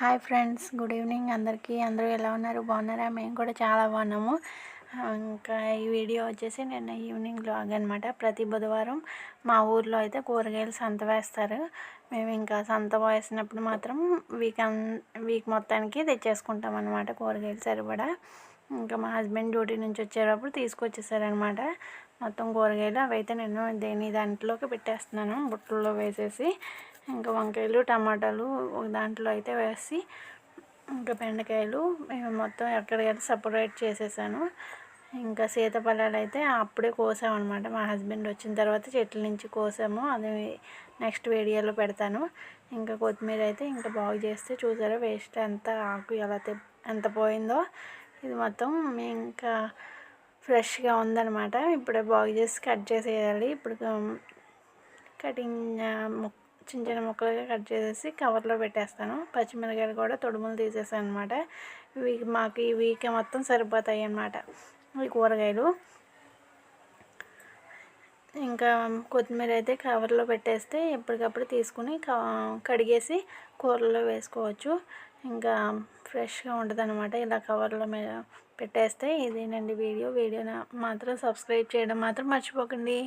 Hi friends good evening అందరికీ. అందరూ ఎలా ఉన్నారు? బాగున్నారా? మేము కూడా చాలా బాగున్నాము. ఇంకా ఈ వీడియో వచ్చేసి నిన్న ఈవినింగ్ బ్లాగ్ అనమాట ప్రతి బుధవారం మా ఊర్లో అయితే కూరగాయలు సంత వేస్తారు. మేము ఇంకా సంత వేసినప్పుడు మాత్రం వీక్ వీక్ మొత్తానికి తెచ్చేసుకుంటాం అనమాట కూరగాయలు సరిపడా. ఇంకా మా హస్బెండ్ డ్యూటీ నుంచి వచ్చేటప్పుడు తీసుకొచ్చేసారనమాట మొత్తం కూరగాయలు అవైతే నేను దేని దాంట్లోకి పెట్టేస్తున్నాను బుట్టల్లో వేసేసి ఇంకా వంకాయలు టమాటాలు దాంట్లో అయితే వేసి ఇంకా బెండకాయలు మొత్తం ఎక్కడికైతే సపరేట్ చేసేసాను. ఇంకా సీతఫలాలు అయితే అప్పుడే కోసామన్నమాట. మా హస్బెండ్ వచ్చిన తర్వాత చెట్ల నుంచి కోసాము. అది నెక్స్ట్ వీడియోలో పెడతాను. ఇంకా కొత్తిమీర అయితే ఇంకా బాగు చేస్తే చూసారా వేస్ట్ ఎంత ఆకు ఎలా ఎంత పోయిందో. ఇది మొత్తం ఇంకా ఫ్రెష్గా ఉందన్నమాట. ఇప్పుడే బాగు చేసి కట్ చేసేయాలి. ఇప్పుడు కటింగ్ చిన్న చిన్న ముక్కలుగా కట్ చేసేసి కవర్లో పెట్టేస్తాను. పచ్చిమిరకాయలు కూడా తొడుములు తీసేసాను అనమాట ఇవి మాకు ఈ వీక్ మొత్తం సరిపోతాయి అన్నమాట. ఈ కూరగాయలు. ఇంకా కొత్తిమీర అయితే కవర్లో పెట్టేస్తే ఎప్పటికప్పుడు తీసుకుని కడిగేసి కూరలో వేసుకోవచ్చు. ఇంకా ఫ్రెష్గా ఉంటుంది అనమాట ఇలా కవర్లో పెట్టేస్తే ఇదేనండి వీడియో. వీడియో మాత్రం సబ్స్క్రైబ్ చేయడం మాత్రం మర్చిపోకండి.